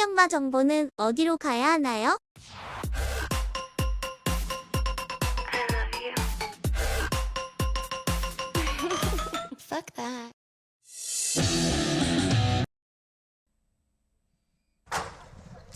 경마 정보는 어디로 가야 하나요? That.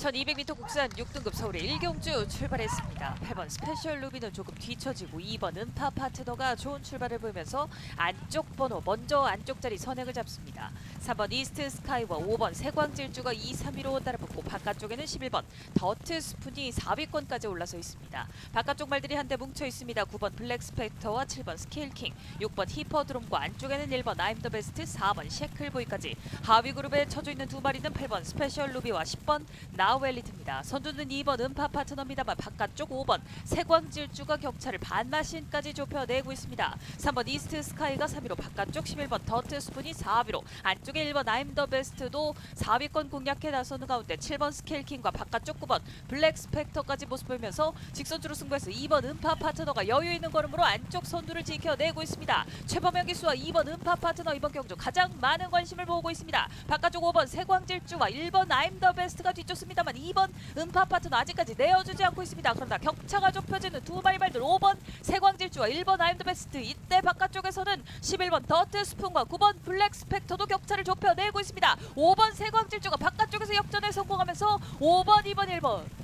(1200m) 국산 6등급 서울의 일경주 출발했습니다. 8번 스페셜 루비는 조금 뒤처지고 2번 음파 파트너가 좋은 출발을 보이면서 안쪽 번호 먼저 안쪽 자리 선행을 잡습니다. 3번 이스트 스카이와 5번 세광질주가 2, 3위로 따라붙고 바깥쪽에는 11번 더트 스푼이 4위권까지 올라서 있습니다. 바깥쪽 말들이 한데 뭉쳐 있습니다. 9번 블랙 스펙터와 7번 스케일킹, 6번 히퍼드롬과 안쪽에는 1번 아임 더 베스트, 4번 셰클보이까지 하위 그룹에 쳐져 있는 두 마리는 8번 스페셜 루비와 10번 나우 엘리트입니다. 선두는 2번 음파 파트너입니다만 바깥쪽 5번 세광질주가 격차를 반마신까지 좁혀내고 있습니다. 3번 이스트 스카이가 3위로 바깥쪽 11번 더트 스푼이 4위로 안쪽에 1번 아임 더 베스트도 4위권 공략해 나서는 가운데 7번 스케일킹과 바깥쪽 9번 블랙 스펙터까지 모습 보이면서 직선주로 승부해서 2번 음파 파트너가 여유 있는 걸음으로 안쪽 선두를 지켜내고 있습니다. 최범영 기수와 2번 음파 파트너 이번 경주 가장 많은 관심을 모으고 있습니다. 바깥쪽 5번 세광질주와 1번 아임 더 베스트가 뒤쫓습니다 만 2번 음파 파트너 아직까지 내어주지 않고 있습니다. 그러나 격차가 좁혀지는 두 마리 말들 5번 세광질주와 1번 아임 더 베스트 이때 바깥쪽에서는 11번 더트 스푼과 9번 블랙 스펙터도 격차를 좁혀내고 있습니다. 5번 세광질주가 바깥쪽에서 역전에 성공하면서 5번 2번 1번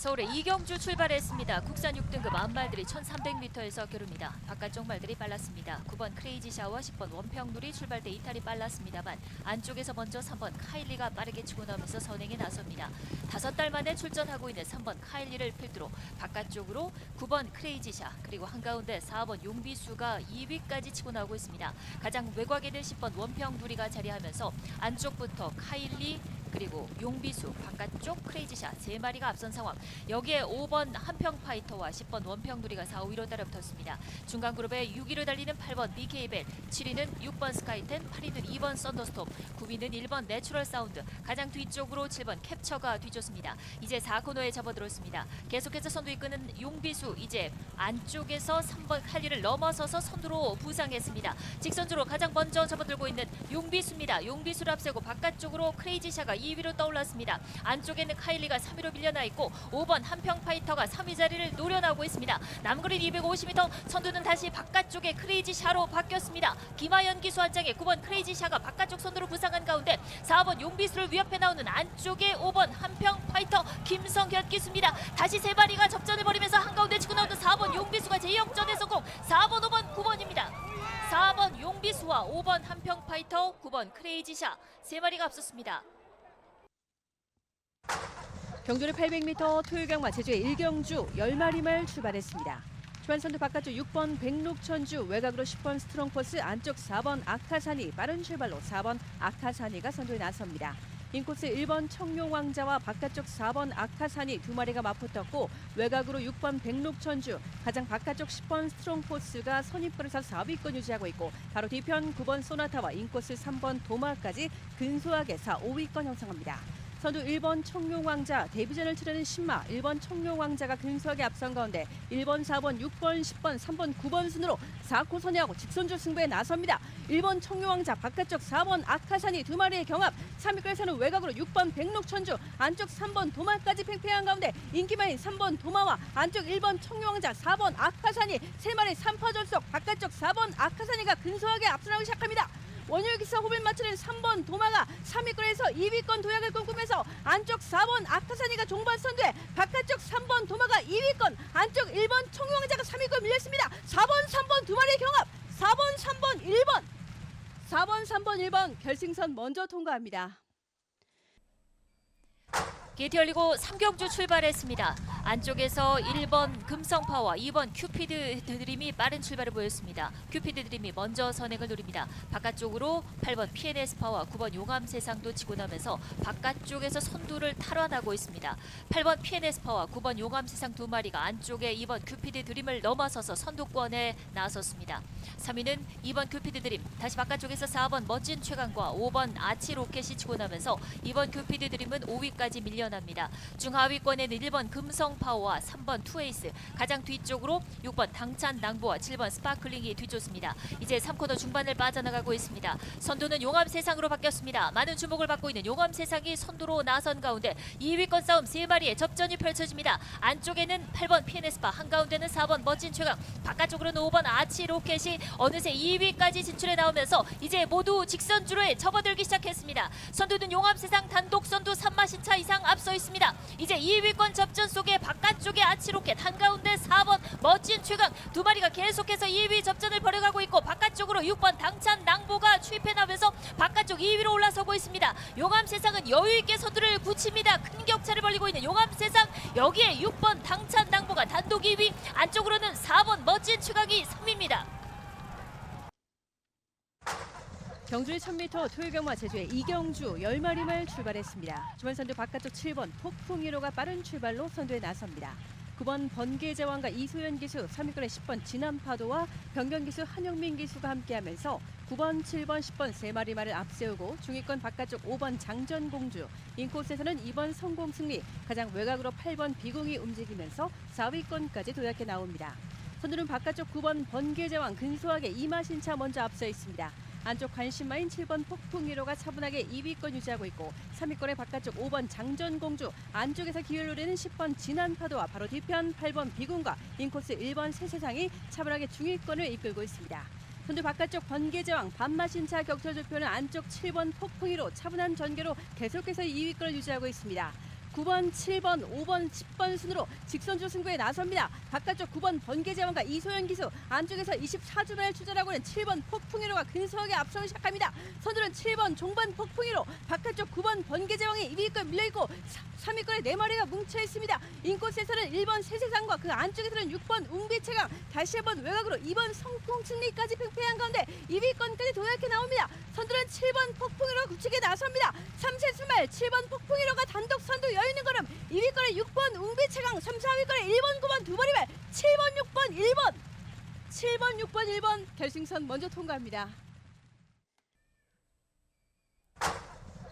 서울의 이경주 출발했습니다. 국산 6등급 암말들이 1300m에서 겨룹니다. 바깥쪽 말들이 빨랐습니다. 9번 크레이지 샤와 10번 원평누리 출발 때 이탈이 빨랐습니다만 안쪽에서 먼저 3번 카일리가 빠르게 치고 나오면서 선행에 나섭니다. 다섯 달 만에 출전하고 있는 3번 카일리를 필두로 바깥쪽으로 9번 크레이지 샤 그리고 한가운데 4번 용비수가 2위까지 치고 나오고 있습니다. 가장 외곽에는 10번 원평누리가 자리하면서 안쪽부터 카일리 그리고 용비수 바깥쪽 크레이지샷 세 마리가 앞선 상황. 여기에 5번 한평 파이터와 10번 원평 누리가 4, 5위로 따라붙었습니다. 중간 그룹에 6위로 달리는 8번 BK벨 7위는 6번 스카이텐 8위는 2번 썬더스톰 9위는 1번 내추럴 사운드. 가장 뒤쪽으로 7번 캡처가 뒤쫓습니다. 이제 4코너에 접어들었습니다. 계속해서 선두 이끄는 용비수 이제 안쪽에서 3번 칼리를 넘어서서 선두로 부상했습니다. 직선주로 가장 먼저 접어들고 있는 용비수입니다 용비수를 앞세고 바깥쪽으로 크레이지샤가 2위로 떠올랐습니다. 안쪽에는 카일리가 3위로 밀려나 있고 5번 한평 파이터가 3위 자리를 노려나오고 있습니다. 남그린 250m 선두는 다시 바깥쪽에 크레이지 샤로 바뀌었습니다. 김하연 기수 한 장에 9번 크레이지 샤가 바깥쪽 선두로 부상한 가운데 4번 용비수를 위협해 나오는 안쪽에 5번 한평 파이터 김성현 기수입니다. 다시 세 마리가 접전을 벌이면서 한가운데 치고 나오는 4번 용비수가 제 역전에 성공 4번 5번 9번입니다. 4번 용비수와 5번 한평 파이터 9번 크레이지 샤세 마리가 앞섰습니다. 경주는 800m 토요경마 제주의 일경주 10마리 말 출발했습니다. 초반선두 바깥쪽 6번 백록천주 외곽으로 10번 스트롱포스 안쪽 4번 아카사니 빠른 출발로 4번 아카사니가 선두에 나섭니다. 인코스 1번 청룡왕자와 바깥쪽 4번 아카사니 두 마리가 맞붙었고 외곽으로 6번 백록천주 가장 바깥쪽 10번 스트롱포스가 선입권에서 4위권 유지하고 있고 바로 뒤편 9번 소나타와 인코스 3번 도마까지 근소하게 4, 5위권 형성합니다. 선두 1번 청룡왕자 데뷔전을 치르는 신마 1번 청룡왕자가 근소하게 앞선 가운데 1번, 4번, 6번, 10번, 3번, 9번 순으로 4코 선회하고 직선주 승부에 나섭니다. 1번 청룡왕자 바깥쪽 4번 아카산이 두 마리의 경합 3위권에서는 외곽으로 6번 백록천주 안쪽 3번 도마까지 팽팽한 가운데 인기마인 3번 도마와 안쪽 1번 청룡왕자 4번 아카산이 세 마리 3파 전속 바깥쪽 4번 아카산이가 근소하게 앞서나기 시작합니다. 원효 기사 호흡을 맞추는 3번 도마가 3위권에서 2위권 도약을 꿈꾸면서 안쪽 4번 아카사니가 종반 선두에 바깥쪽 3번 도마가 2위권 안쪽 1번 청룡왕자가 3위권 밀렸습니다. 4번 3번 두 마리의 경합 4번 3번 1번 4번 3번 1번 결승선 먼저 통과합니다. 게이트 열리고 3경주 출발했습니다. 안쪽에서 1번 금성파와 2번 큐피드 드림이 빠른 출발을 보였습니다. 큐피드 드림이 먼저 선행을 노립니다. 바깥쪽으로 8번 PNS 파와 9번 용암 세상도 치고 나면서 바깥쪽에서 선두를 탈환하고 있습니다. 8번 PNS 파와 9번 용암 세상 두 마리가 안쪽에 2번 큐피드 드림을 넘어서서 선두권에 나섰습니다. 3위는 2번 큐피드 드림, 다시 바깥쪽에서 4번 멋진 최강과 5번 아치 로켓이 치고 나면서 2번 큐피드 드림은 5위까지 밀려납니다. 중하위권에는 1번 금성 파워와 3번 투에이스 가장 뒤쪽으로 6번 당찬 낭보와 7번 스파클링이 뒤쫓습니다. 이제 3코너 중반을 빠져나가고 있습니다. 선두는 용암 세상으로 바뀌었습니다. 많은 주목을 받고 있는 용암 세상이 선두로 나선 가운데 2위권 싸움 3마리의 접전이 펼쳐집니다. 안쪽에는 8번 피에네스파, 한가운데는 4번 멋진 최강, 바깥쪽으로는 5번 아치 로켓이 어느새 2위까지 진출해 나오면서 이제 모두 직선주로에 접어들기 시작했습니다. 선두는 용암 세상 단독 선두 3마신차 이상 앞서 있습니다. 이제 2위권 접전 속에 바깥쪽에 아치 로켓, 한가운데 4번 멋진 최강 두 마리가 계속해서 2위 접전을 벌여가고 있고 바깥쪽으로 6번 당찬 낭보가 추입해 나면서 바깥쪽 2위로 올라서고 있습니다. 용암 세상은 여유 있게 선두를 굳힙니다. 큰 격차를 벌리고 있는 용암 세상 여기에 6번 당찬 낭보가 단독 2위 안쪽으로는 4번 멋진 추각이 3위입니다. 경주의 1000m 토요경마 제주의 이경주 10마리 말 출발했습니다. 주말 선두 바깥쪽 7번 폭풍 1호가 빠른 출발로 선두에 나섭니다. 9번 번개제왕과 이소연 기수, 3위권의 10번 진남파도와 변경 기수 한영민 기수가 함께하면서 9번, 7번, 10번 세 마리 말을 앞세우고 중위권 바깥쪽 5번 장전공주, 인코스에서는 2번 성공승리, 가장 외곽으로 8번 비공이 움직이면서 4위권까지 도약해 나옵니다. 선두는 바깥쪽 9번 번개제왕 근소하게 이마신차 먼저 앞서 있습니다. 안쪽 관심마인 7번 폭풍 1호가 차분하게 2위권 유지하고 있고 3위권의 바깥쪽 5번 장전공주 안쪽에서 기회를 노리는 10번 진한파도와 바로 뒤편 8번 비군과 인코스 1번 새세상이 차분하게 중위권을 이끌고 있습니다. 선두 바깥쪽 번개제왕 반마신차 격차 조표는 안쪽 7번 폭풍 1호 차분한 전개로 계속해서 2위권을 유지하고 있습니다. 9번, 7번, 5번, 10번 순으로 직선주 승부에 나섭니다. 바깥쪽 9번 번개제왕과 이소연 기수, 안쪽에서 24주간을 추전하고 있는 7번 폭풍이로가 근소하게 앞서기 시작합니다. 선두는 7번 종반 폭풍이로, 바깥쪽 9번 번개제왕이 2위권 밀려있고 3위권에 4마리가 뭉쳐 있습니다. 인코스에서는 1번 세세상과 그 안쪽에서는 6번 웅비체강, 다시 한번 외곽으로 2번 성풍승리까지 팽팽한 가운데 2위권까지 도약해 나옵니다. 선두는 7번 폭풍이로 굳히게 나섭니다. 3세 수말 7번 폭풍이로가 단독 선두 여있는 걸음 2위권에 6번 웅비체강 3, 4위권에 1번, 9번 두 마리발 7번, 6번, 1번 7번, 6번, 1번 결승선 먼저 통과합니다.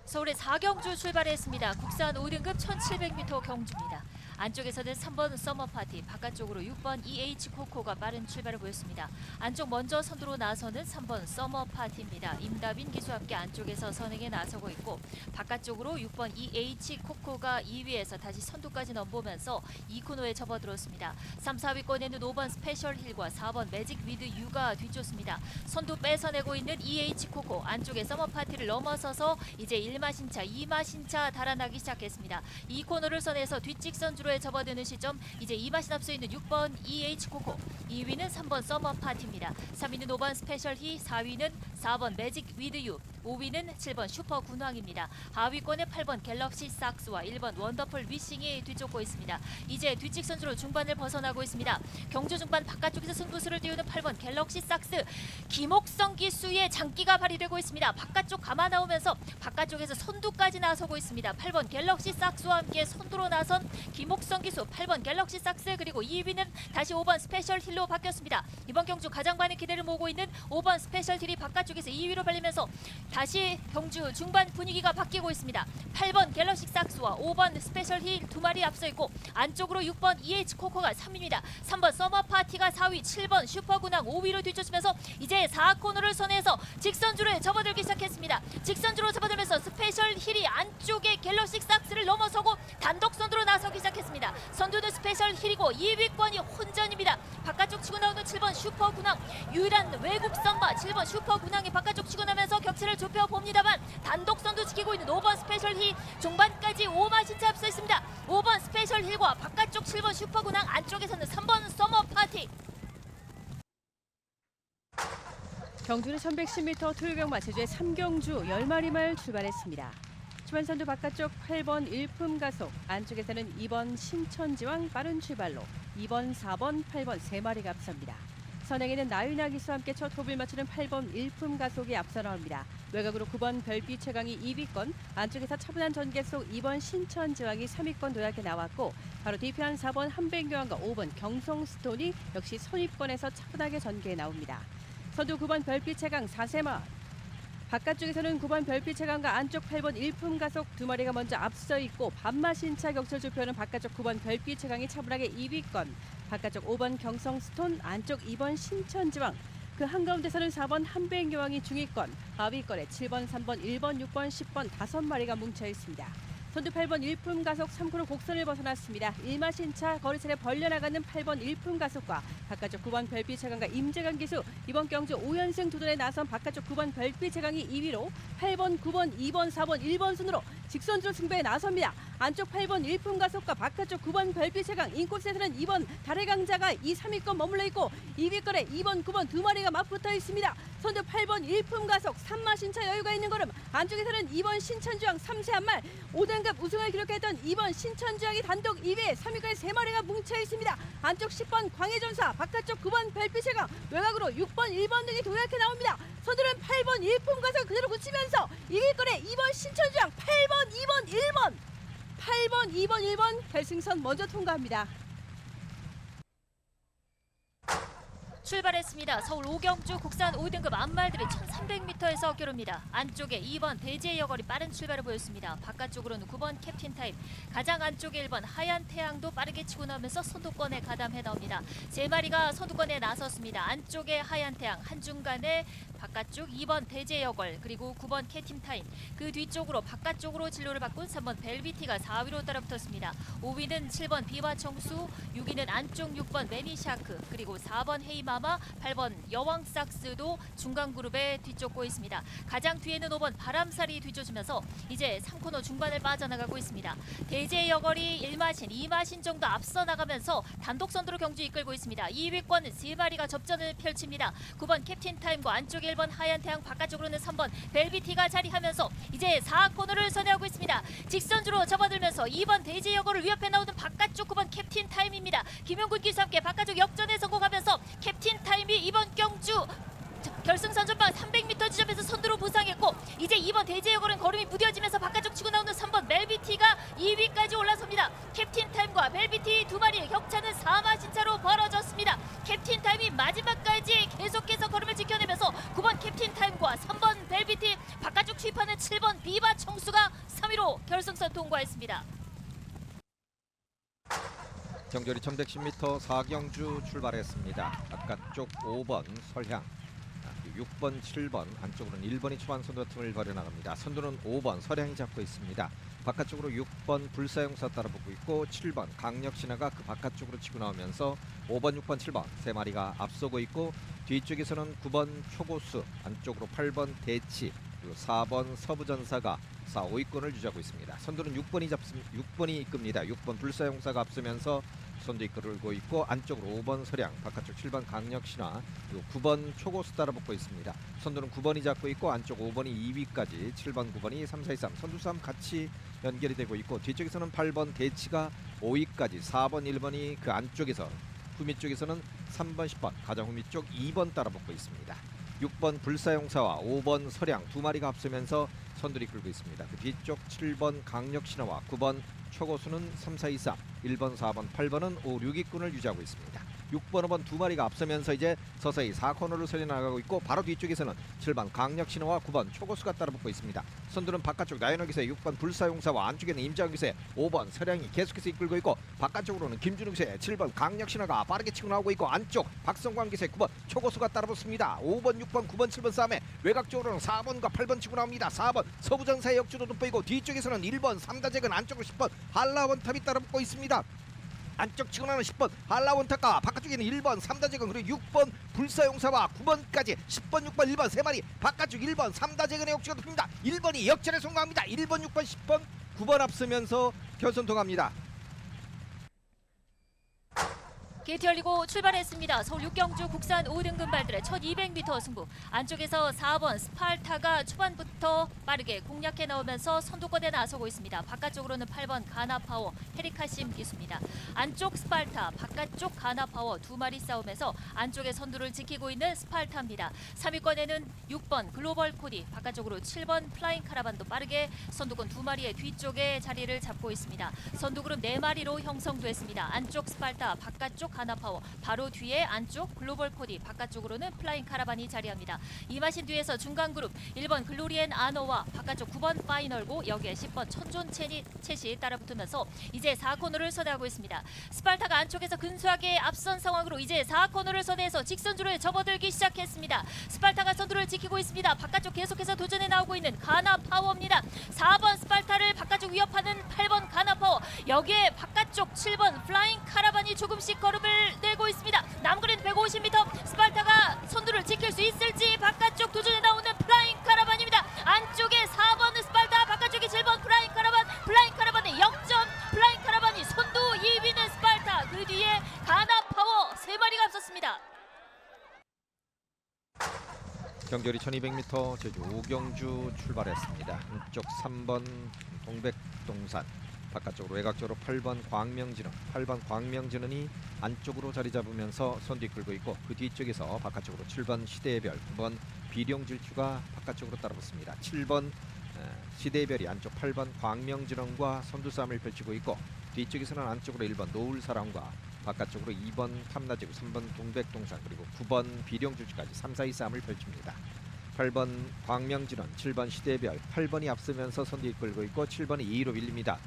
서울의 4경주 출발했습니다. 국산 5등급 1700m 경주입니다. 안쪽에서는 3번 서머 파티, 바깥쪽으로 6번 EH 코코가 빠른 출발을 보였습니다. 안쪽 먼저 선두로 나서는 3번 서머 파티입니다. 임다빈 기수 함께 안쪽에서 선행에 나서고 있고 바깥쪽으로 6번 EH 코코가 2위에서 다시 선두까지 넘보면서 2코너에 접어들었습니다. 3, 4위권에는 5번 스페셜 힐과 4번 매직 위드 유가 뒤쫓습니다. 선두 뺏어내고 있는 EH 코코 안쪽에 서머 파티를 넘어서서 이제 1마신차, 2마신차 달아나기 시작했습니다. 이 코너를 선에서 뒷직선 주로 에 접어드는 시점 이제 2마신 앞서 있는 6번 EH 코코 2위는 3번 서머 파티입니다. 3위는 5번 스페셜 히 4위는 4번 매직 위드 유 5위는 7번 슈퍼 군왕입니다. 하위권에 8번 갤럭시 삭스와 1번 원더풀 위싱이 뒤쫓고 있습니다. 이제 뒷직선주로 중반을 벗어나고 있습니다. 경주 중반 바깥쪽에서 승부수를 띄우는 8번 갤럭시 삭스 김옥성 기수의 장기가 발휘되고 있습니다. 바깥쪽 감아 나오면서 바깥쪽에서 선두까지 나서고 있습니다. 8번 갤럭시 삭스와 함께 선두로 나선 김옥성 기수 8번 갤럭시 삭스 그리고 2위는 다시 5번 스페셜 힐로 바뀌었습니다. 이번 경주 가장 많은 기대를 모으고 있는 5번 스페셜 힐이 바깥 쪽에서 2위로 발리면서 다시 경주 중반 분위기가 바뀌고 있습니다. 8번 갤럭시 삭스와 5번 스페셜 힐 두 마리 앞서 있고 안쪽으로 6번 EH 코코가 3위입니다. 3번 서머 파티가 4위, 7번 슈퍼군왕 5위로 뒤쫓으면서 이제 4코너를 선에서 직선주로에 접어들기 시작했습니다. 직선주로 접어들면서 스페셜 힐이 안쪽에 갤럭시 삭스를 넘어서고 단독 선두로 나서기 시작했습니다. 선두는 스페셜 힐이고 2위권이 혼전입니다. 바깥쪽 치고 나오는 7번 슈퍼군왕 유일한 외국 선바 7번 슈퍼군 왕이 바깥쪽 치고 나면서 격차를 좁혀 봅니다만 단독 선두 지키고 있는 5번 스페셜 힐 종반까지 5만 신차 앞서 있습니다. 5번 스페셜 힐과 바깥쪽 7번 슈퍼군왕 안쪽에서는 3번 서머 파티 경주는 1110m 토요경마 제주의 3경주 10마리 말 출발했습니다. 주반선두 바깥쪽 8번 일품 가속, 안쪽에서는 2번 신천지왕 빠른 출발로 2번, 4번, 8번 세 마리가 앞섭니다. 선행에는 나윤아 기수와 함께 첫 호흡을 맞추는 8번 일품 가속이 앞서 나옵니다. 외곽으로 9번 별빛 최강이 2위권, 안쪽에서 차분한 전개 속 2번 신천지왕이 3위권 도약해 나왔고 바로 뒤편 4번 한백교환과 5번 경성스톤이 역시 선입권에서 차분하게 전개해 나옵니다. 선두 9번 별빛 최강 4세마 바깥쪽에서는 9번 별빛 체감과 안쪽 8번 일품 가속 두 마리가 먼저 앞서 있고 반마신차 격철 주표는 바깥쪽 9번 별빛 체감이 차분하게 2위권, 바깥쪽 5번 경성 스톤, 안쪽 2번 신천지왕, 그 한가운데서는 4번 한백여왕이 중위권, 하위권에 7번, 3번, 1번, 6번, 10번 다섯 마리가 뭉쳐 있습니다. 선두 8번 일품 가속 3코너 곡선을 벗어났습니다. 일마신차 거리차례 벌려나가는 8번 일품 가속과 바깥쪽 9번 별빛 최강과 임재강 기수 이번 경주 5연승 두돈에 나선 바깥쪽 9번 별빛 최강이 2위로 8번, 9번, 2번, 4번, 1번 순으로 직선주로 승부에 나섭니다. 안쪽 8번 일품 가속과 바깥쪽 9번 별빛 최강 인코스에서는 2번 달의 강자가 2, 3위권 머물러 있고 2위권에 2번, 9번 두 마리가 맞붙어 있습니다. 선두 8번 일품 가속 3마 신차 여유가 있는 걸음 안쪽에서는 2번 신천주왕 3세 한말 5등급 우승을 기록했던 2번 신천주왕이 단독 2위에 3위까지 3마리가 뭉쳐 있습니다. 안쪽 10번 광해전사 바깥쪽 9번 별빛의 강 외곽으로 6번 1번 등이 도약해 나옵니다. 선두는 8번 일품 가속 그대로 굳히면서 2위권에 2번 신천주왕 8번 2번 1번 8번 2번 1번 결승선 먼저 통과합니다. 출발했습니다. 서울 오경주 국산 5등급 암말들이 1300m에서 겨룹니다. 안쪽에 2번 대지의 여걸이 빠른 출발을 보였습니다. 바깥쪽으로는 9번 캡틴 타임, 가장 안쪽에 1번 하얀 태양도 빠르게 치고 나오면서 선두권에 가담해 나옵니다. 세 마리가 선두권에 나섰습니다. 안쪽에 하얀 태양, 한중간에 바깥쪽 2번 대지의 여걸, 그리고 9번 캡틴 타임, 그 뒤쪽으로 바깥쪽으로 진로를 바꾼 3번 벨비티가 4위로 따라붙었습니다. 5위는 7번 비바 청수, 6위는 안쪽 6번 매니샤크, 그리고 4번 헤이마마, 8번 여왕 삭스도 중간 그룹에 뒤쫓고 있습니다. 가장 뒤에는 5번 바람살이 뒤쫓으면서 이제 3코너 중반을 빠져나가고 있습니다. 대제 여걸이 1마신, 2마신 정도 앞서 나가면서 단독 선두로 경주 이끌고 있습니다. 2위권 세 마리가 접전을 펼칩니다. 9번 캡틴 타임과 안쪽에 1번 하얀 태양 바깥쪽으로는 3번 벨비티가 자리하면서 이제 4 코너를 선회하고 있습니다. 직선주로 접어들면서 2번 대제 여걸을 위협해 나오는 바깥쪽 9번 캡틴 타임입니다. 김용군 기수와 함께 바깥쪽 역전에 성공하면서 캡틴 타임이 이번 경주 결승선 전방 300m 지점에서 선두로 부상했고 이제 2번 대제여걸은 걸음이 무뎌지면서 바깥쪽 치고 나오는 3번 멜비티가 2위까지 올라섭니다. 캡틴 타임과 멜비티 두 마리의 격차는 4마 신차로 벌어졌습니다. 캡틴 타임이 마지막까지 계속해서 걸음을 지켜내면서 9번 캡틴 타임과 3번 벨비티 바깥쪽 취입하는 7번 비바 청수가 3위로 결승선 통과했습니다. 경절이 1110m 사경주 출발했습니다. 바깥쪽 5번 설향, 6번, 7번, 안쪽으로는 1번이 초반 선두 틈을 벌여나갑니다. 선두는 5번 설향이 잡고 있습니다. 바깥쪽으로 6번 불사용사 따라붙고 있고 7번 강력신화가 그 바깥쪽으로 치고 나오면서 5번, 6번, 7번 세 마리가 앞서고 있고 뒤쪽에서는 9번 초고수, 안쪽으로 8번 대치, 그리고 4번 서부전사가 4, 5위권을 유지하고 있습니다. 선두는 6번이 잡습 6번이 이끕니다. 6번 불사용사가 앞서면서 선두 이끌고 있고 안쪽으로 5번 서량, 바깥쪽 7번 강력신화, 그리고 9번 초고수 따라붙고 있습니다. 선두는 9번이 잡고 있고 안쪽 5번이 2위까지, 7번, 9번이 3, 4, 2, 3 선두 3 같이 연결이 되고 있고 뒤쪽에서는 8번 대치가 5위까지, 4번, 1번이 그 안쪽에서 후미 쪽에서는 3번, 10번 가장 후미 쪽 2번 따라붙고 있습니다. 6번 불사용사와 5번 서량 두 마리가 앞서면서 선두를 이끌고 있습니다. 그 뒤쪽 7번 강력신화와 9번 초고수는 3, 4, 2, 3, 1번, 4번, 8번은 5, 6위권을 유지하고 있습니다. 6번, 5번 두 마리가 앞서면서 이제 서서히 4코너를 설려나가고 있고 바로 뒤쪽에서는 7번 강력신호와 9번 초고수가 따라붙고 있습니다. 선두는 바깥쪽 나연호 기세 6번 불사용사와 안쪽에는 임자영 기세 5번 서량이 계속해서 이끌고 있고 바깥쪽으로는 김준욱 기세 7번 강력신호가 빠르게 치고 나오고 있고 안쪽 박성광 기세 9번 초고수가 따라붙습니다. 5번, 6번, 9번, 7번 싸움에 외곽 쪽으로는 4번과 8번 치고 나옵니다. 4번 서부전사의 역주도 돋보이고 뒤쪽에서는 1번 삼다잭은 안쪽으로 10번 한라원탑이 따라붙고 있습니다. 안쪽 치고 나는 10번 한라원탑과 바깥쪽에는 1번 삼다잭은 그리고 6번 불사용사와 9번까지 10번 6번 1번 세 마리 바깥쪽 1번 삼다잭은의 역주가 돋습니다. 1번이 역전에 성공합니다. 1번 6번 10번 9번 앞서면서 결선 통합니다 게이트 열리고 출발했습니다. 서울 육경주 국산 5등급 발들의 첫 200m 승부. 안쪽에서 4번 스파르타가 초반부터 빠르게 공략해 나오면서 선두권에 나서고 있습니다. 바깥쪽으로는 8번 가나파워 헤리카심 기수입니다. 안쪽 스파르타, 바깥쪽 가나파워 두 마리 싸움에서 안쪽의 선두를 지키고 있는 스파르타입니다. 3위권에는 6번 글로벌 코디, 바깥쪽으로 7번 플라잉 카라반도 빠르게 선두권 두 마리의 뒤쪽에 자리를 잡고 있습니다. 선두 그룹 네 마리로 형성됐습니다. 안쪽 스파르타, 바깥쪽 가나파워 바로 뒤에 안쪽 글로벌 코디 바깥쪽으로는 플라잉 카라반이 자리합니다. 이 마신 뒤에서 중간 그룹 1번 글로리엔 아노와 바깥쪽 9번 파이널고 여기에 10번 천존 채니, 챗이 따라붙으면서 이제 4코너를 서대하고 있습니다. 스par타가 안쪽에서 근소하게 앞선 상황으로 이제 4코너를 서대해서 직선주로에 접어들기 시작했습니다. 스par타가 선두를 지키고 있습니다. 바깥쪽 계속해서 도전에 나오고 있는 가나 파워입니다. 4번 스par타를 바깥쪽 위협하는 8번 가나 파워 여기에 바깥쪽 7번 플라잉 카라반이 조금씩 걸음을 내고 있습니다. 남그린 150m 스par타가 선두를 지킬 수 있을지 바깥쪽 도전에 나오는 플라잉 카라반입니다. 안쪽에 4번 스par타 바깥쪽에 7번 플라잉 카라반 플라잉 카라반의 0점 플라잉 카라반이 선두 2위는 스par타 그 뒤에 가나 파워 세 마리가 앞섰습니다. 경결이 1200m 제주 오경주 출발했습니다. 쪽 3번 동백동산 바깥쪽으로 외곽쪽으로 8번 광명진흥 8번 광명진흥이 안쪽으로 자리 잡으면서 선두 이끌고 있고 그 뒤쪽에서 바깥쪽으로 7번 시대별 9번 비룡질주가 바깥쪽으로 따라붙습니다. 7번 시대별이 안쪽 8번 광명진흥과 선두 싸움을 펼치고 있고 뒤쪽에서는 안쪽으로 1번 노을사랑과 바깥쪽으로 2번 탐나지구 3번 동백동산 그리고 9번 비룡주주까지 3, 4위 싸움을 펼칩니다. 8번 광명진원, 7번 시대별, 8번이 앞서면서 선두 이끌고 있고 7번이 2위로 밀립니다.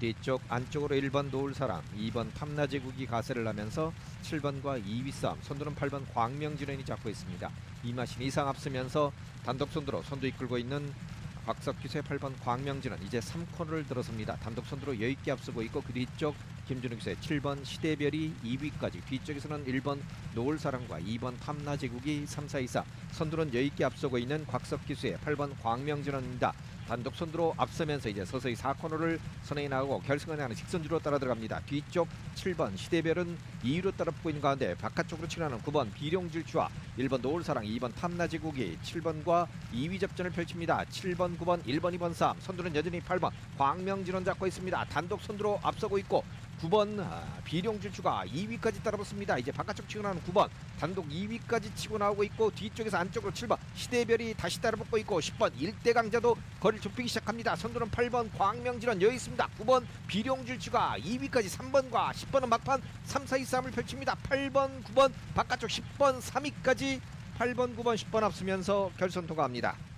그 뒤쪽 안쪽으로 1번 노을사랑, 2번 탐나제국이 가세를 하면서 7번과 2위 싸움, 선두는 8번 광명진원이 잡고 있습니다. 이마신 이상 앞서면서 단독 선두로 선두 이끌고 있는 곽석기수의 8번 광명진은 이제 3코너를 들어섭니다. 단독 선두로 여유있게 앞서고 있고 그 뒤쪽 김준우 기수의 7번 시대별이 2위까지 뒤쪽에서는 1번 노을사랑과 2번 탐나제국이 3, 4, 2, 4 선두는 여유있게 앞서고 있는 곽석 기수의 8번 광명진원입니다. 단독 선두로 앞서면서 이제 서서히 4코너를 선행해 나가고 결승을 하는 직선주로 따라 들어갑니다. 뒤쪽 7번 시대별은 2위로 따라 붙고 있는 가운데 바깥쪽으로 치러나는 9번 비룡질주와 1번 노을사랑 2번 탐나제국이 7번과 2위 접전을 펼칩니다. 7번 9번 1번 2번 3 선두는 여전히 8번 광명진원 잡고 있습니다. 단독 선두로 앞서고 있고 9번 아, 비룡질주가 2위까지 따라붙습니다. 이제 바깥쪽 치고 나오는 9번 단독 2위까지 치고 나오고 있고 뒤쪽에서 안쪽으로 7번 시대별이 다시 따라붙고 있고 10번 일대 강자도 거리를 좁히기 시작합니다. 선두는 8번 광명진원 여기 있습니다. 9번 비룡질주가 2위까지 3번과 10번은 막판 3, 4, 2 싸움을 펼칩니다. 8번 9번 바깥쪽 10번 3위까지 8번 9번 10번 앞서면서 결선 통과합니다.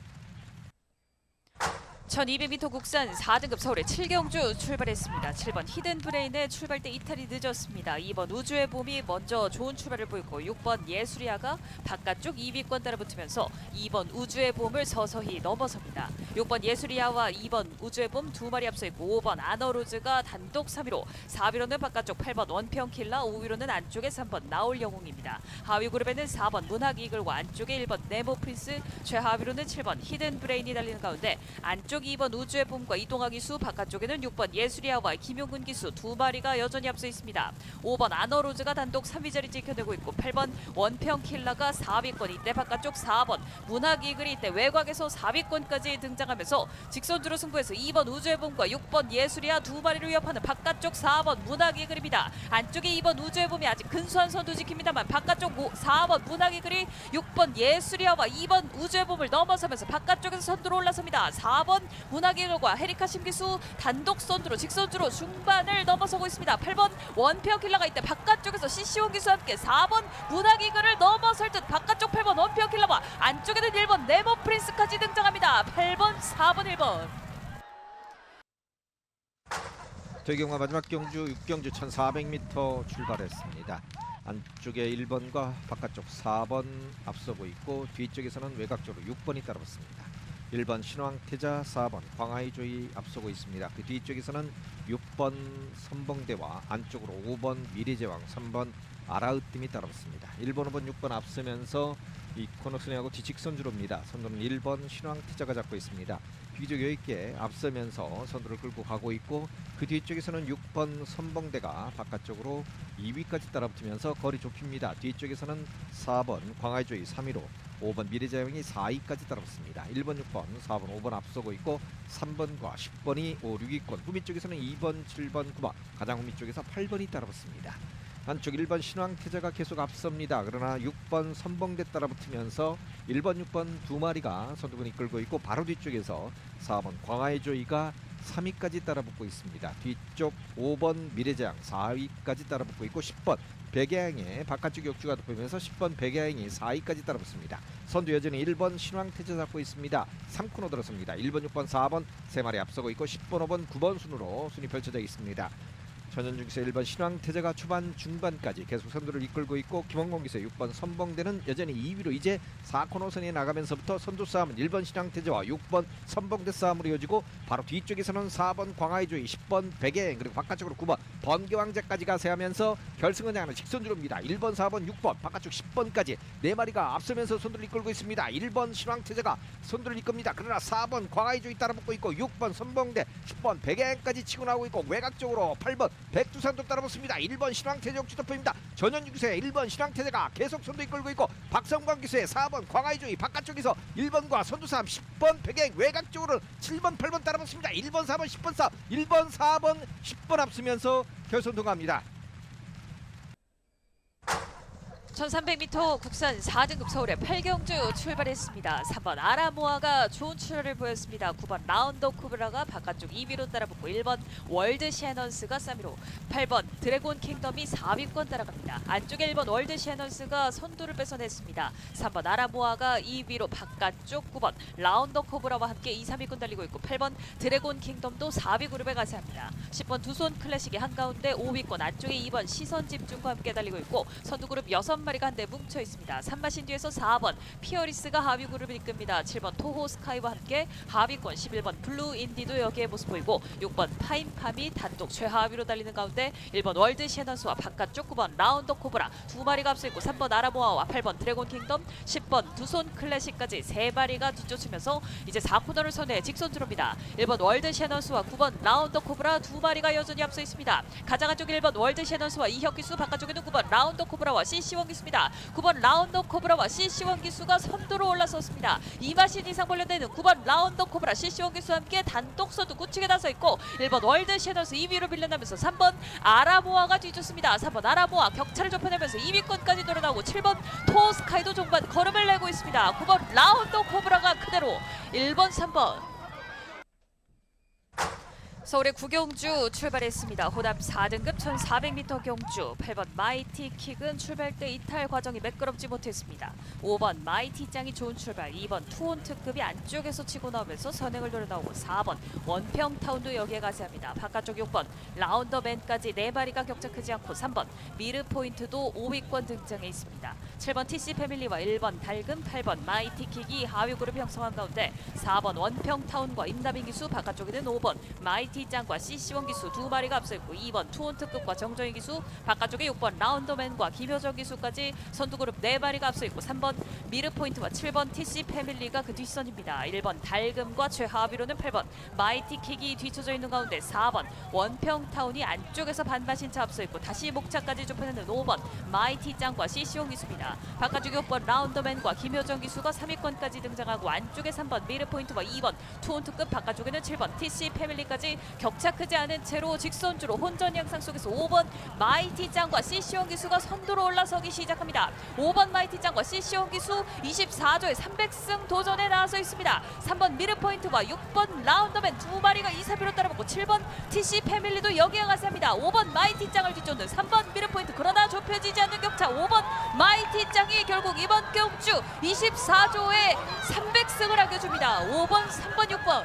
1200m 국산 4등급 서울의 7경주 출발했습니다. 7번 히든 브레인의 출발대 이탈이 늦었습니다. 2번 우주의 봄이 먼저 좋은 출발을 보였고 6번 예수리아가 바깥쪽 2위권 따라붙으면서 2번 우주의 봄을 서서히 넘어섭니다. 6번 예수리아와 2번 우주의 봄 두 마리 앞서 있고 5번 아너로즈가 단독 3위로 4위로는 바깥쪽 8번 원평킬라 5위로는 안쪽에 3번 나올 영웅입니다. 하위 그룹에는 4번 문학 이글과 안쪽에 1번 네모 프린스 최하위로는 7번 히든 브레인이 달리는 가운데 안쪽 2번 우주의 봄과 이동학 기수 바깥쪽에는 6번 예수리아와 김용근 기수 두 마리가 여전히 앞서 있습니다. 5번 아너로즈가 단독 3위 자리 지켜내고 있고 8번 원평킬라가 4위권 이때 바깥쪽 4번 문학 이글이 이때 외곽에서 4위권까지 등장하면서 직선주로 승부해서 2번 우주의 봄과 6번 예수리아 두 마리를 위협하는 바깥쪽 4번 문학 이글입니다. 안쪽에 2번 우주의 봄이 아직 근소한 선두 지킵니다만 바깥쪽 4번 문학 이글이 6번 예수리아와 2번 우주의 봄을 넘어서면서 바깥쪽에서 선두로 올라섭니다. 4번 문학 이글과 헤리카 심기수 단독 선두로 직선주로 중반을 넘어서고 있습니다. 8번 원평킬라가 이때 바깥쪽에서 CC원 기수와 함께 4번 문학 이글을 넘어설 듯 바깥쪽 8번 원평킬라와 안쪽에는 1번 네모 프린스까지 등장합니다. 8번, 4번, 1번. 저경화 마지막 경주 6경주 1400m 출발했습니다. 안쪽에 1번과 바깥쪽 4번 앞서고 있고 뒤쪽에서는 외곽쪽으로 6번이 따라붙습니다. 1번 신왕태자 4번 광하이조이 앞서고 있습니다. 그 뒤쪽에서는 6번 선봉대와 안쪽으로 5번 미래제왕 3번 아라으뜸이 따라붙습니다. 1번 5번 6번 앞서면서 이 코너 순회하고 뒤직선주로입니다. 선두는 1번 신왕태자가 잡고 있습니다. 비교적 여유있게 앞서면서 선두를 끌고 가고 있고 그 뒤쪽에서는 6번 선봉대가 바깥쪽으로 2위까지 따라붙으면서 거리 좁힙니다. 뒤쪽에서는 4번 광하이조이 3위로 5번 미래자영이 4위까지 따라붙습니다. 1번, 6번, 4번, 5번 앞서고 있고 3번과 10번이 5, 6위권 후미 쪽에서는 2번, 7번, 9번 가장 후미 쪽에서 8번이 따라붙습니다. 안쪽 1번 신왕태자가 계속 앞섭니다. 그러나 6번 선봉대 따라붙으면서 1번, 6번 두 마리가 선두분 이끌고 있고 바로 뒤쪽에서 4번 광하의 조이가 3위까지 따라붙고 있습니다. 뒤쪽 5번 미래장 4위까지 따라붙고 있고 10번 백야행의 바깥쪽 역주가 돋보이면서 10번 백야행이 4위까지 따라붙습니다. 선두 여전히 1번 신왕태제 잡고 있습니다. 3코너 들어섭니다. 1번, 6번, 4번 세 마리 앞서고 있고 10번, 5번, 9번 순으로 순위 펼쳐져 있습니다. 전현중 기세 1번 신왕태제가 초반 중반까지 계속 선두를 이끌고 있고 김원공 기세 6번 선봉대는 여전히 2위로 이제 4코너선에 나가면서부터 선두 싸움은 1번 신왕태제와 6번 선봉대 싸움으로 이어지고 바로 뒤쪽에서는 4번 광화이조이 10번 백예행 그리고 바깥쪽으로 9번 번개왕자까지 가세하면서 결승은 향하는 직선주로입니다. 1번 4번 6번 바깥쪽 10번까지 네 마리가 앞서면서 선두를 이끌고 있습니다. 1번 신왕태제가 선두를 이끕니다. 그러나 4번 광화이조이 따라붙고 있고 6번 선봉대 10번 백예행까지 치고 나오고 있고 외곽 쪽으로 8번 백두산도 따라붙습니다. 1번 신왕태제 역시 덮입니다. 전현주 기세 1번 신왕태제가 계속 선두 이끌고 있고 박성광 기세 4번 광화이조이 바깥쪽에서 1번과 선두 싸움 10번 백행 외곽 쪽으로 7번 8번 따라붙습니다. 1번 4번 10번 싸움 1번 4번 10번 앞서면서 결선 통과합니다. 1300m 국산 4등급 서울의 8경주 출발했습니다. 3번 아라모아가 좋은 출혈을 보였습니다. 9번 라운더 쿠브라가 바깥쪽 2위로 따라붙고 1번 월드 셰넌스가 3위로 8번 드래곤 킹덤이 4위권 따라갑니다. 안쪽에 1번 월드 셰넌스가 선두를 뺏어냈습니다. 3번 아라모아가 2위로 바깥쪽 9번 라운더 코브라와 함께 2, 3위권 달리고 있고 8번 드래곤 킹덤도 4위 그룹에 가세합니다. 10번 두손 클래식이 한가운데 5위권 안쪽에 2번 시선 집중과 함께 달리고 있고 선두 그룹 6 마리가 한데 뭉쳐 있습니다. 3마신 뒤에서 4번 피어리스가 하위 그룹을 이끕니다. 7번 토호 스카이와 함께 하위권 11번 블루 인디도 여기에 모습 보이고 6번 파인팜이 단독 최하위로 달리는 가운데 1번 월드 셰넌스와 바깥쪽 9번 라운더 코브라 두 마리가 앞서 있고 3번 아라모아와 8번 드래곤 킹덤 10번 두손 클래식까지 세 마리가 뒤쫓으면서 이제 4코너를 선해 직선 주로입니다. 1번 월드 셰넌스와 9번 라운더 코브라 두 마리가 여전히 앞서 있습니다. 가장 안쪽 1번 월드 셰넌스와 이혁기수 바깥쪽에는 9번 라운더 코브라와 CC원 기 수입니다. 9번 라운더 코브라와 CC원 기수가 선두로 올라섰습니다. 이마신 이상 벌려내는 9번 라운더 코브라 CC원 기수와 함께 단독 선두 구축에 나서 있고 1번 월드 셰넌스 2위로 밀려나면서 3번 아라모아가 뒤쫓습니다. 3번 아라모아 격차를 좁혀내면서 2위권까지 늘어나고 7번 토스카이도 종반 걸음을 내고 있습니다. 9번 라운더 코브라가 그대로 1번 3번 서울의 구경주 출발했습니다. 호남 4등급 1400m 경주 8번 마이티 킥은 출발 때 이탈 과정이 매끄럽지 못했습니다. 5번 마이티 짱이 좋은 출발 2번 투혼 특급이 안쪽에서 치고 나오면서 선행을 노려나오고 4번 원평타운도 여기에 가세합니다. 바깥쪽 6번 라운더맨까지 4마리가 격차 크지 않고 3번 미르 포인트도 5위권 등장해 있습니다. 7번 TC 패밀리와 1번 달금 8번 마이티 킥이 하위 그룹 형성한 가운데 4번 원평타운과 임다빈 기수 바깥쪽에는 5번 마이티 짱과 CC원 기수 두 마리가 앞서 있고 2번 투혼 특급과 정정희 기수 바깥쪽에 6번 라운더맨과 김효정 기수까지 선두 그룹 4마리가 앞서 있고 3번 미르 포인트와 7번 TC 패밀리가 그 뒷선입니다. 1번 달금과 최하위로는 8번 마이티 킥이 뒤쳐져 있는 가운데 4번 원평타운이 안쪽에서 반바신차 앞서 있고 다시 목차까지 좁혀내는 5번 마이티 짱과 CC원 기수입니다. 바깥쪽에 6번 라운더맨과 김효정 기수가 3위권까지 등장하고 안쪽에 3번 미르 포인트와 2번 투혼 특급 바깥쪽에는 7번 TC 패밀리까지 격차 크지 않은 채로 직선주로 혼전 양상 속에서 5번 마이티 짱과 CC원 기수가 선두로 올라서기 시작합니다. 5번 마이티 짱과 CC원 기수 24조의 300승 도전에 나서 있습니다. 3번 미르 포인트와 6번 라운더맨 두 마리가 2, 3위로 따라붙고 7번 TC 패밀리도 여기에 가세합니다. 5번 마이티 짱을 뒤쫓는 3번 미르 포인트 그러나 좁혀지지 않는 격차 5번 마이티 짱이 결국 이번 경주 24조의 300승을 안겨줍니다. 5번, 3번, 6번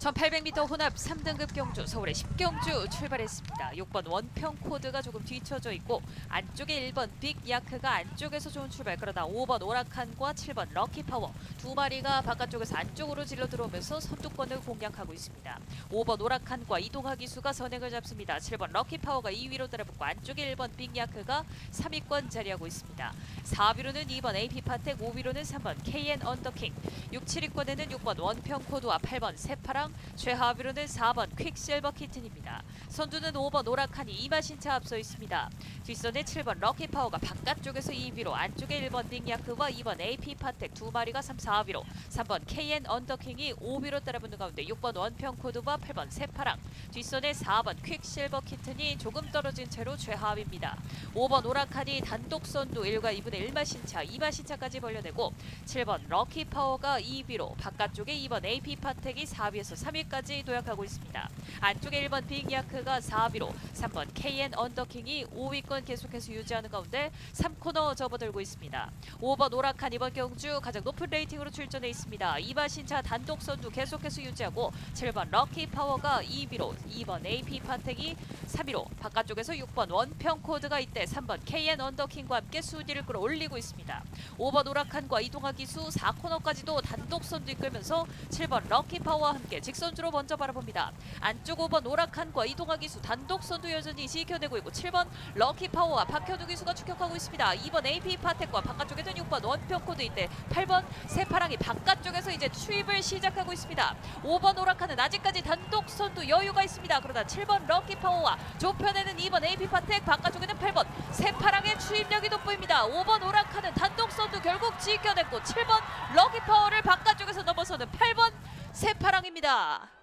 1800m 혼합 3등급 경주 서울의 10경주 출발했습니다. 6번 원평 코드가 조금 뒤쳐져 있고 안쪽에 1번 빅 야크가 안쪽에서 좋은 출발 그러나 5번 오라칸과 7번 럭키 파워 두 마리가 바깥쪽에서 안쪽으로 질러 들어오면서 선두권을 공략하고 있습니다. 5번 오라칸과 이동하 기수가 선행을 잡습니다. 7번 럭키 파워가 2위로 따라붙고 안쪽에 1번 빅 야크가 3위권 자리하고 있습니다. 4위로는 2번 AP 파텍, 5위로는 3번 KN 언더킹, 6, 7위권에는 6번 원평 코드와 8번 세파랑, 최하위로는 4번 퀵실버 키튼입니다. 선두는 5번 오라칸이 이마신차 앞서 있습니다. 뒷선에 7번 럭키 파워가 바깥쪽에서 2위로, 안쪽에 1번 빅야크와 2번 AP 파텍 두 마리가 3, 4위로, 3번 KN 언더킹이 5위로 따라붙는 가운데 6번 원평 코드와 8번 세파랑, 뒷선에 4번 퀵실버 키튼이 조금 떨어진 채로 최하위입니다. 5번 오라칸이 단독 선두 1과 2분의 1마 신차, 2마 신차까지 벌려내고 7번 럭키 파워가 2위로 바깥쪽에 2번 AP 파텍이 4위에서 3위까지 도약하고 있습니다. 안쪽에 1번 빅야크가 4위로 3번 KN 언더킹이 5위권 계속해서 유지하는 가운데 3코너 접어들고 있습니다. 5번 오락한 이번 경주 가장 높은 레이팅으로 출전해 있습니다. 이바 신차 단독 선두 계속해서 유지하고 7번 럭키 파워가 2위로 2번 AP 파텍이 3위로 바깥쪽에서 6번 원평 코드가 이때 3번 KN 언더킹과 함께 순위를 끌어올리고 있습니다. 5번 오락한과 이동하 기수 4코너까지도 단독 선두 이끌면서 7번 럭키 파워와 함께 직선주로 먼저 바라봅니다. 안쪽 5번 오락한과 이동하 기수 단독 선두 여전히 지켜내고 있고 7번 럭키 파워와 박현우 기수가 추격하고 있습니다. 2번 AP 파텍과 바깥쪽에는 6번 원평 코드 이때 8번 새파랑이 바깥쪽에서 이제 추입을 시작하고 있습니다. 5번 오락한은 아직까지 단독 선두 여유가 있습니다. 그러다 7번 럭키 파워와 조편에는 2번 AP 파텍 바깥쪽에는 8번 새파랑의 추입력이 돋보입니다. 5번 오락한은 단독 선두 결국 지켜냈고 7번 럭키 파워를 바깥쪽에서 넘어서는 8번 새파랑입니다.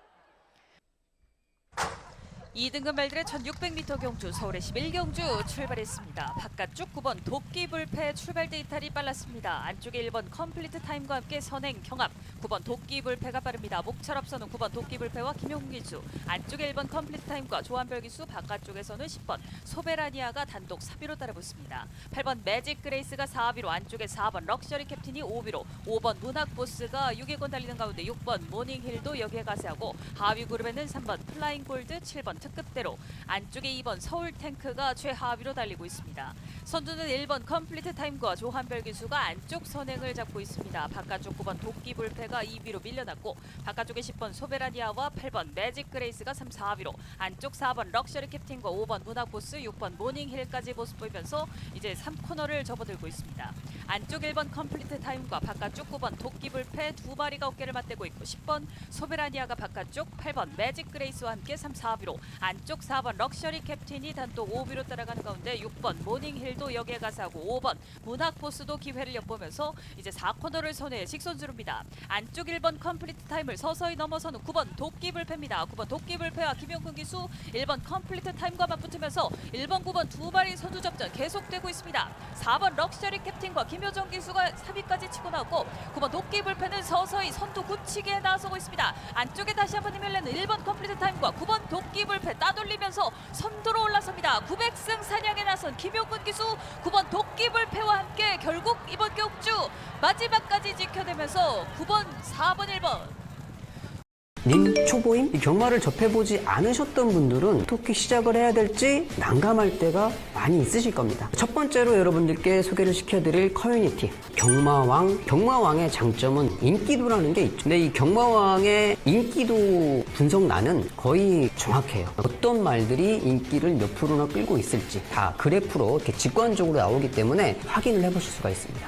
2등급 말들의 1600m 경주 서울의 11경주 출발했습니다. 바깥쪽 9번 도끼불패 출발대 이탈이 빨랐습니다. 안쪽에 1번 컴플리트 타임과 함께 선행 경합 9번 도끼불패가 빠릅니다. 목철 앞서는 9번 도끼불패와 김용훈 기수 안쪽에 1번 컴플리트 타임과 조한별 기수 바깥쪽에서는 10번 소베라니아가 단독 3위로 따라붙습니다. 8번 매직 그레이스가 4위로 안쪽에 4번 럭셔리 캡틴이 5위로 5번 문학보스가 6위권 달리는 가운데 6번 모닝힐도 여기에 가세하고 하위 그룹에는 3번 플라잉 골드 7번 특급대로 안쪽에 2번 서울 탱크가 최하위로 달리고 있습니다. 선두는 1번 컴플리트 타임과 조한별 기수가 안쪽 선행을 잡고 있습니다. 바깥쪽 9번 도끼 불패가 2위로 밀려났고 바깥쪽에 10번 소베라니아와 8번 매직 그레이스가 3, 4위로 안쪽 4번 럭셔리 캡틴과 5번 문학보스 6번 모닝힐까지 모습 보이면서 이제 3코너를 접어들고 있습니다. 안쪽 1번 컴플리트 타임과 바깥쪽 9번 도끼 불패 두 마리가 어깨를 맞대고 있고 10번 소베라니아가 바깥쪽 8번 매직 그레이스와 함께 3, 4위로 안쪽 4번 럭셔리 캡틴이 단독 5위로 따라가는 가운데 6번 모닝힐도 여기에 가사하고 5번 문학보스도 기회를 엿보면서 이제 4코너를 선회해 직선주로입니다. 안쪽 1번 컴플리트 타임을 서서히 넘어서는 9번 도끼불패입니다. 9번 도끼불패와 김용근 기수 1번 컴플리트 타임과 맞붙으면서 1번 9번 두 마리 선두 접전 계속되고 있습니다. 4번 럭셔리 캡틴과 김효정 기수가 3위까지 치고 나왔고 9번 도끼불패는 서서히 선두 굳히기에 나서고 있습니다. 안쪽에 다시 한번 힘을 내는 1번 컴플리트 타임과 9번 도끼불 패 따돌리면서 선두로 올라섭니다. 900승 사냥에 나선 김용근 기수 9번 도끼불패와 함께 결국 이번 경주 마지막까지 지켜내면서 9번, 4번, 1번 님 초보임? 이 경마를 접해보지 않으셨던 분들은 어떻게 시작을 해야 될지 난감할 때가 많이 있으실 겁니다. 첫 번째로 여러분들께 소개를 시켜드릴 커뮤니티 경마왕. 경마왕의 장점은 인기도라는 게 있죠. 근데 이 경마왕의 인기도 분석란은 거의 정확해요. 어떤 말들이 인기를 몇 프로나 끌고 있을지 다 그래프로 이렇게 직관적으로 나오기 때문에 확인을 해보실 수가 있습니다.